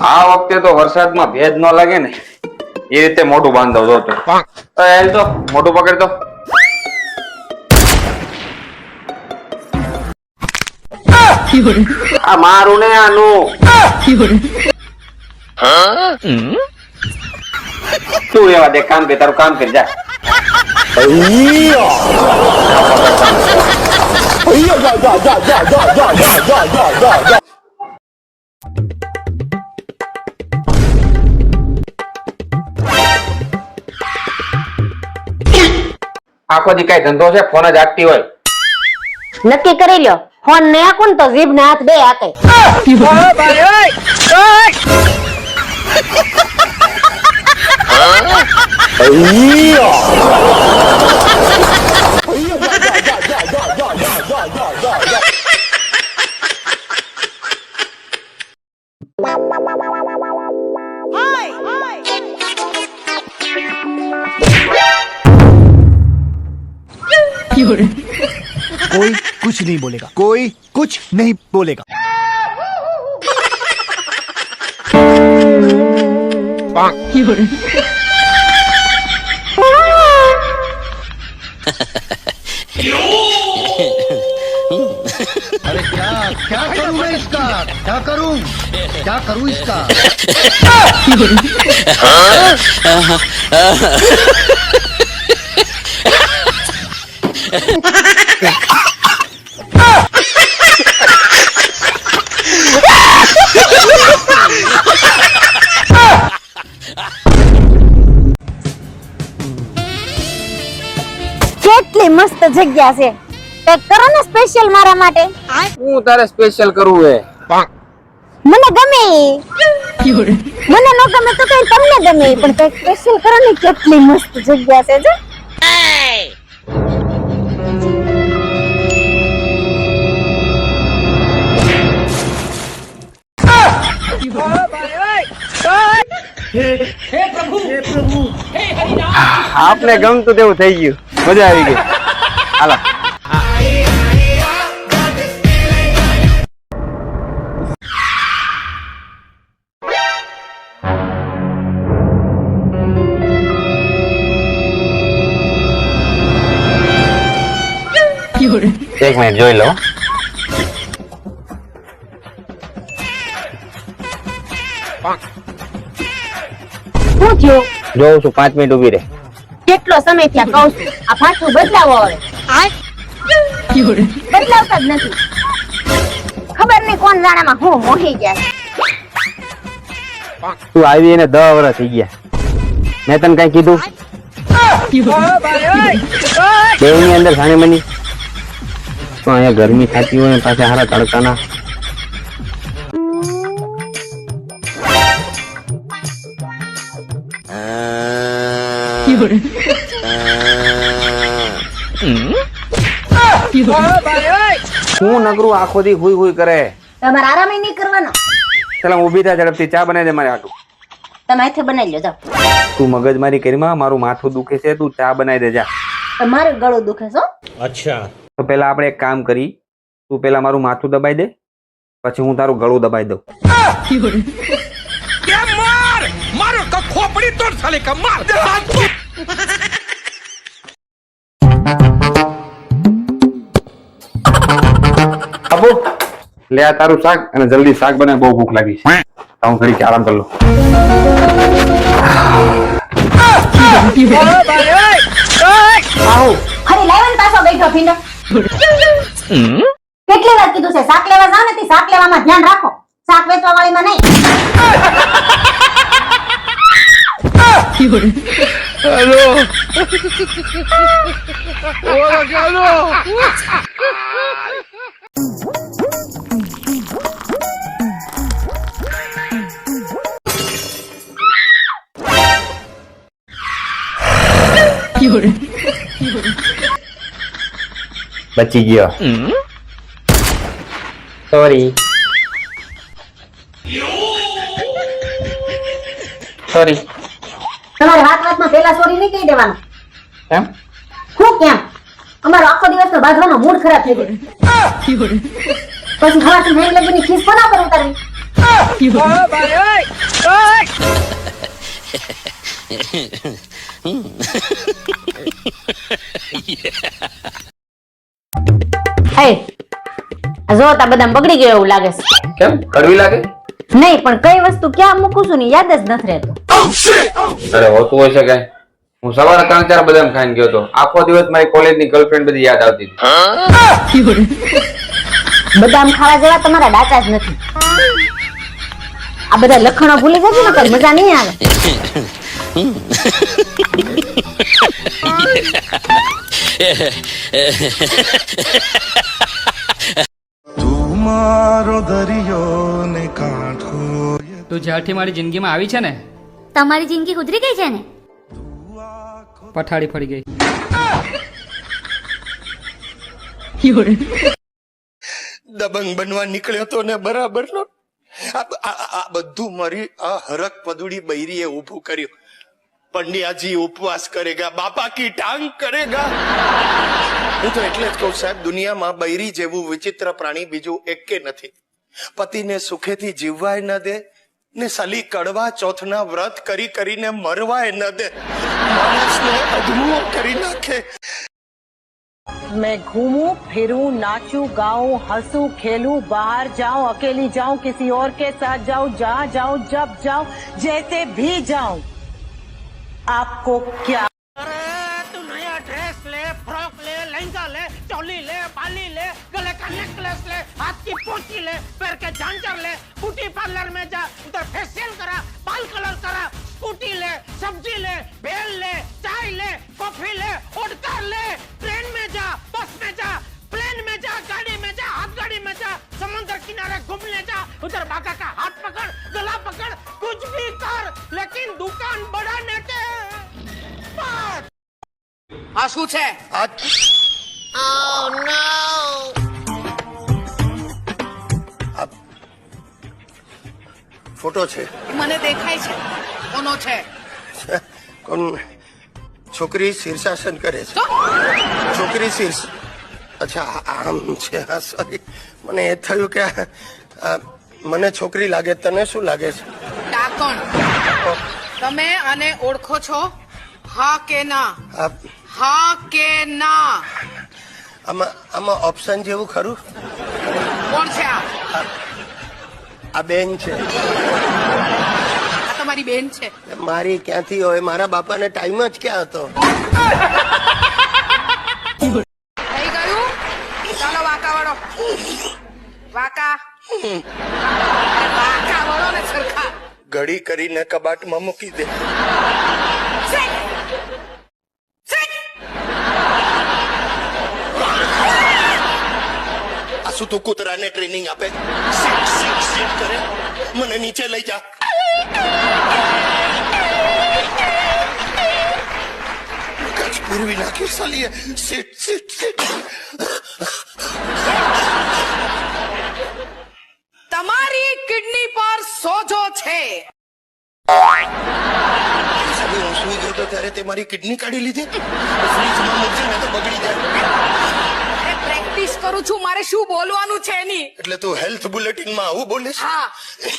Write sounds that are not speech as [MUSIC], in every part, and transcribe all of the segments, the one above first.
આ વખતે તો વરસાદમાં ભેજ ન લાગે ને એ રીતે મોટું બાંધવ જો તો હાલ તો મોટું પકડ તો આ મારું ને આનું તું એવા દે કામ કે તારું કામ કરી જા આખો દી કઈ ધંધો છે? ફોન જ આપતી હોય. નક્કી કરી લ્યો. ફોન ને આખું ને તો જીભ ને હાથ બે આકે कोई कुछ नहीं बोलेगा। कोई कुछ नहीं बोलेगा। [LAUGHS] अरे क्या? क्या करूँ मैं इसका? क्या करूँ क्या करूँ इसका [LAUGHS] [LAUGHS] કેટલી મસ્ત જગ્યા છે. કંઈક કરો ને સ્પેશિયલ મારા માટે. હું તારે સ્પેશિયલ કરું હે મને ગમે. મને ન ગમે તો કઈ તમને ગમે પણ કંઈક સ્પેશિયલ કરો ને કેટલી મસ્ત જગ્યા છે જો. આપને ગમતું તેવું થઈ ગયું. મજા આવી ગઈ. હાલો એક મિનિટ જોઈ લો શું થયું? જોઉં છું પાંચ મિનિટ ઊભી રહે. કેટલો સમય થયા? કહું છું. આ પાછું બદલાવો હવે. બદલાવતા જ નથી. ખબર નહીં કોણ જાણામાં હું મોહી ગયા તું આવી એને દસ વર્ષ થઈ ગયા. મેં તને કઈ કીધું? દેવની અંદર સાણી બની. તો અહીંયા ગરમી થતી હોય ને પાછા હારા તડકાના. શું નકરું આખો દી હુઈ હુઈ કરે? તમારે આરામ નહીં કરવાનો. ચાલો ઊભી થા ઝડપથી ચા બનાવી દે મારે હાટું. તમે હાથે બનાવી લો જાઓ. તું મગજમારી કરીમાં મારું માથું દુખે છે તું ચા બનાવી દે જા. તમારું ગળું દુખે અચ્છા. તો પેલા આપણે એક કામ કરી તું પેલા મારું માથું દબાઈ દે પછી હું તારું ગળું દબાઈ દઉં. બાબુ [LAUGHS] લે આ તારું શાક અને જલ્દી શાક બને બહુ ભૂખ લાગી છે. તો હું ઘડીક આરામ કરી લઉં. ફરી લાવ્યો ને પાછો બેઠો ભીંડો. કેટલી વાર કીધું છે શાક લેવા જાવ ને તે શાક લેવામાં ધ્યાન રાખો. શાક વેચવા વાળીમાં નહીં બચી ગયો સોરી સોરી તમારે વાત વાતમાં પેલા સોરી નહીં કહી દેવાનું કેમ હું કેમ અમારો આખો દિવસનો બાંધવાનો મૂડ ખરાબ થઈ ગયો પછી હવાથી નાઈ લગીની ખીસ કોના પર ઉતારવી [LAUGHS] જો તા બધા બગડી ગયો એવું લાગે છે. કેમ? કડવી લાગે? નહીં પણ કઈ વસ્તુ ક્યાં મૂકું છું ને યાદ જ નથી રહેતું. અરે હોતું હોય છે કઈ. હું સવારે ત્રણ ચાર બદામ ખાઈને ગયો હતો આખો દિવસ મારી કોલેજની ગર્લફ્રેન્ડ બધી યાદ આવતી હતી. બદામ ખાવા જેવા તમારા ડાચા જ નથી. આ બધા લખણો ભૂલી જજો ને મજા નહીં આવે. મારો દરિયો ને કાંઠો તું જ્યારથી મારી જિંદગીમાં આવી છે ને તમારી જિંદગી ગુજરી ગઈ છે ને? પઠાડી ફરી ગઈ. દબંગ બનવા નીકળ્યો તો ને બરાબર નો? આ બધું મારી આ હરક પદુડી બૈરીએ ઊભું કર્યું. પંડ્યાજી ઉપવાસ કરેગા બાપા કી ટાંગ કરેગા હું તો એટલે જ કહું સાહેબ દુનિયામાં બૈરી જેવું વિચિત્ર પ્રાણી બીજું એકે નથી પતિને સુખેથી જીવવાય ન દે ને સલી કડવા ચોથના વ્રત કરી કરીને મરવાય ન દે માણસને અધમુઓ કરી નાખે मैं घूमूं फिरूं नाचूं गाऊं हंसूं खेलूं बाहर जाऊं अकेली जाऊं किसी और के साथ जाऊं जहां जाऊं जब जाऊं जैसे भी जाऊं आपको क्या तू नया ड्रेस ले फ्रॉक ले, लहंगा ले, चोली ले, बाली ले, गले का नेकलेस ले, हाथ की पोची ले, पैर के झांझर ले ब्यूटी पार्लर में जा, उधर फेशियल करा, बाल कलर करा स्कूटी ले, सब्ज़ी ले बेल ले, चाय ले कॉफ़ी ले ओडकर ले ट्रेन में जा बस में जा प्लेन में जा, गाड़ी में जा हाथ गाड़ी में जा, समुद्र किनारे घूमने जा, उधर बाका का हाथ पकड़, गला पकड़, कुछ भी कर, लेकिन दुकान बड़ा આ શું છે? આ આ ફોટો છે. મને દેખાય છે. કોનો છે? કોણ? છોકરી શીર્ષાસન કરે છે. છોકરી શીર્ષ અચ્છા આમ છે. હા સોરી મને એ થયું કે મને છોકરી લાગે. તને શું લાગે છે? ડાકણ. તમે આને ઓળખો છો? હા કે ના? હા કે ના. આમાં આમાં ઓપ્શન જેવું ખરું? કોણ છે આ? આ બેન છે. આ તમારી બેન છે. મારી ક્યાંથી હોય? મારા બાપાને ટાઈમ જ ક્યાં હતો? થઈ ગયું? ચાલો વાકા વળો. વાકા. વાકા વળો ને સરખા. ઘડી કરીને કબાટમાં મૂકી દે શેક! શેક! આ શું તું કૂતરાને ટ્રેનિંગ આપે સીટ સીટ સીટ કરે મને નીચે લઈ જા ફેરવી નાખી સાલીએ સીટ સીટ સીટ તમારી કિડની પર સોજો છે. હું સુઈ ગયો ત્યારે તે મારી કિડની કાઢી લીધી. ફ્રીજમાં મૂકજે ને તો બગડી જાય. પ્રેક્ટિસ કરું છું મારે શું બોલવાનું છે એની એટલે તું હેલ્થ બુલેટિનમાં આવું બોલીશ હા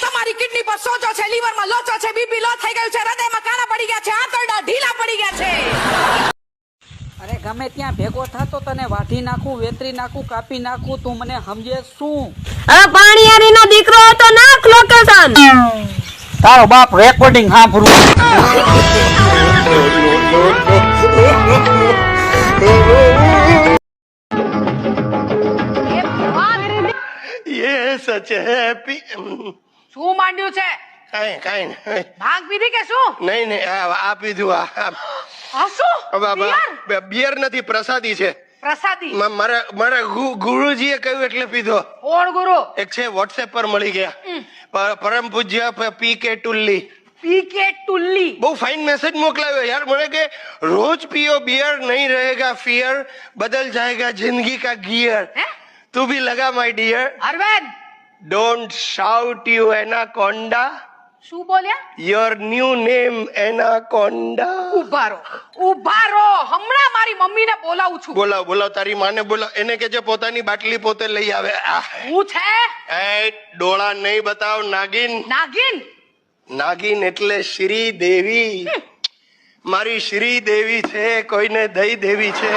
તમારી કિડની પર સોજો છે લીવરમાં લોચો છે બીપી લો થઈ ગયું છે હૃદયમાં કાણા પડી ગયા છે આંતરડા ઢીલા પડી ગયા છે અરે ગમે ત્યાં ભેગો થતો તને વાઢી નાખું વેતરી નાખું કાપી નાખું તું મને સમજે શું અરે પાણીયારી નો દીકરો હતો નાખ લોકેશન તારો બાપ રેકોર્ડિંગ સાંભળું યે સચ હેપી શું માંડ્યું છે? કઈ કઈ નહીં. પીધી કે શું? નહીં નહીં આ પીધું આ બિયર? નથી પ્રસાદી છે. પ્રસાદી? કહ્યું એટલે પીધો. કોણ ગુરુ? એક છે વોટ્સએપ પર મળી ગયા. પરમ પૂજ્ય પી કે ટુલ્લી. પી કે ટુલ્લી. બહુ ફાઇન મેસેજ મોકલાવ્યો. યાર મને કે રોજ પીઓ બિયર નહીં રહેગા ફિયર બદલ જાયગા જિંદગી કા ગિયર. તું બી લગા my dear Arvind! Don't shout you anaconda શું બોલ્યા? યોર ન્યુ નેમ એનાકોન્ડા ઊભા ઉભારો ઊભા રહો. હમણાં મારી મમ્મીને બોલાવું છું. બોલાવ બોલાવ તારી માને બોલાવ. એને કે જે પોતાની બાટલી પોતે લઈ આવે. હું છે? એ ડોળા નહીં બતાવ નાગિન. નાગિન? નાગિન એટલે શ્રી દેવી. મારી શ્રી દેવી છે કોઈને દઈ દેવી છે.